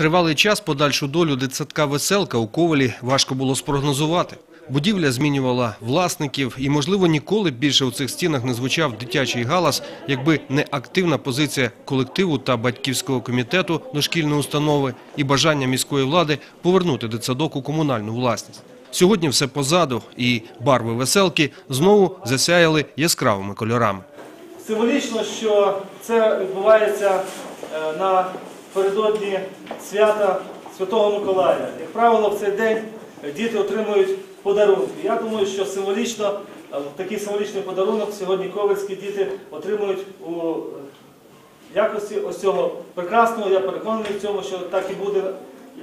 Тривалий час подальшу долю дитсадка «Веселка» у Ковалі важко було спрогнозувати. Будівля змінювала власників і, можливо, ніколи більше у цих стінах не звучав дитячий галас, якби не активна позиція колективу та батьківського комітету дошкільної установи і бажання міської влади повернути дитсадок у комунальну власність. Сьогодні все позаду, і барви «Веселки» знову засяяли яскравими кольорами. Символічно, що це відбувається е, напередодні свята Святого Миколая. Як правило, в цей день діти отримують подарунки. Я думаю, що символічно е, такий символічний подарунок сьогодні ковальські діти отримують у е, якості ось цього прекрасного, я переконаний в цьому, що так і буде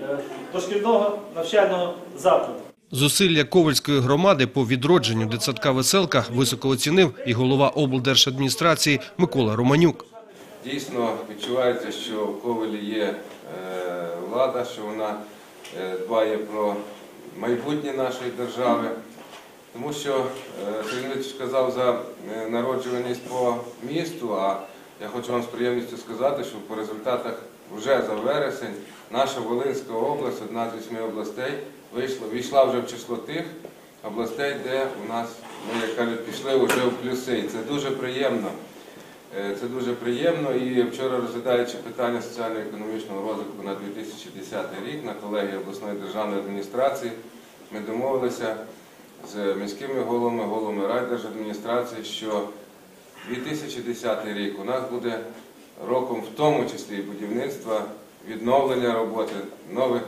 е, дошкільного навчального закладу. Зусилля Ковальської громади по відродженню дитсадка «Веселка» високо оцінив і голова облдержадміністрації Микола Романюк. Дійсно відчувається, що в Ковелі є е, влада, що вона е, дбає про майбутнє нашої держави. Тому що Сергій сказав за е, народжуваність по місту, а я хочу вам з приємністю сказати, що по результатах вже за вересень наша Волинська область, одна з вісьми областей, вийшла, війшла вже в число тих областей, де у нас, ну, як кажуть, пішли вже в плюси. І це дуже приємно. Е, Це дуже приємно і вчора розглядаючи питання соціально-економічного розвитку на 2010 рік на колегії обласної державної адміністрації, ми домовилися з міськими головами, головами райдержадміністрації, що 2010 рік у нас буде роком в тому числі будівництва, відновлення роботи нових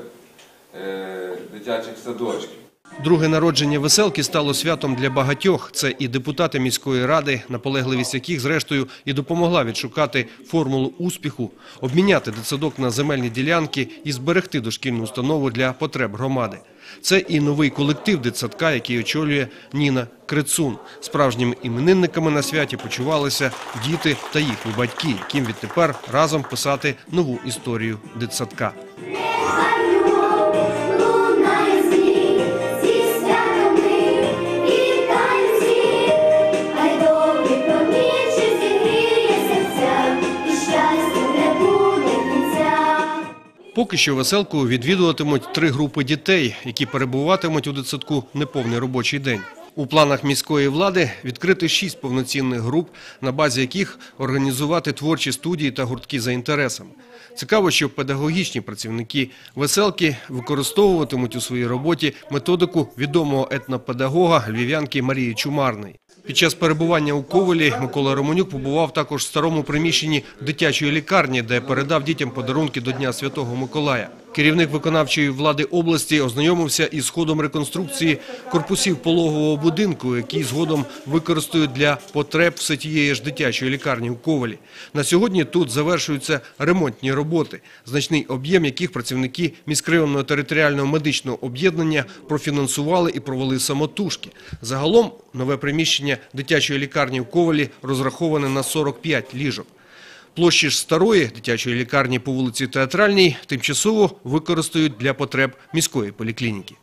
е, дитячих садочків. Друге народження «Веселки» стало святом для багатьох. Це і депутати міської ради, наполегливість яких, зрештою, і допомогла відшукати формулу успіху, обміняти дитсадок на земельні ділянки і зберегти дошкільну установу для потреб громади. Це і новий колектив дитсадка, який очолює Ніна Крицун. Справжніми іменинниками на святі почувалися діти та їхні батьки, яким відтепер разом писати нову історію дитсадка. Поки що веселку відвідуватимуть три групи дітей, які перебуватимуть у дитсадку неповний робочий день. У планах міської влади відкрити шість повноцінних груп, на базі яких організувати творчі студії та гуртки за інтересами. Цікаво, що педагогічні працівники веселки використовуватимуть у своїй роботі методику відомого етнопедагога львів'янки Марії Чумарної. Під час перебування у Ковелі Микола Романюк побував також в старому приміщенні дитячої лікарні, де передав дітям подарунки до Дня Святого Миколая. Керівник виконавчої влади області ознайомився із ходом реконструкції корпусів пологового будинку, який згодом використають для потреб все тієї ж дитячої лікарні у Ковелі. На сьогодні тут завершуються ремонтні роботи, значний об'єм яких працівники міськрайонного територіального медичного об'єднання профінансували і провели самотужки. Загалом нове приміщення дитячої лікарні в Ковалі розраховане на 45 ліжок. Площі ж старої дитячої лікарні по вулиці Театральній тимчасово використають для потреб міської поліклініки.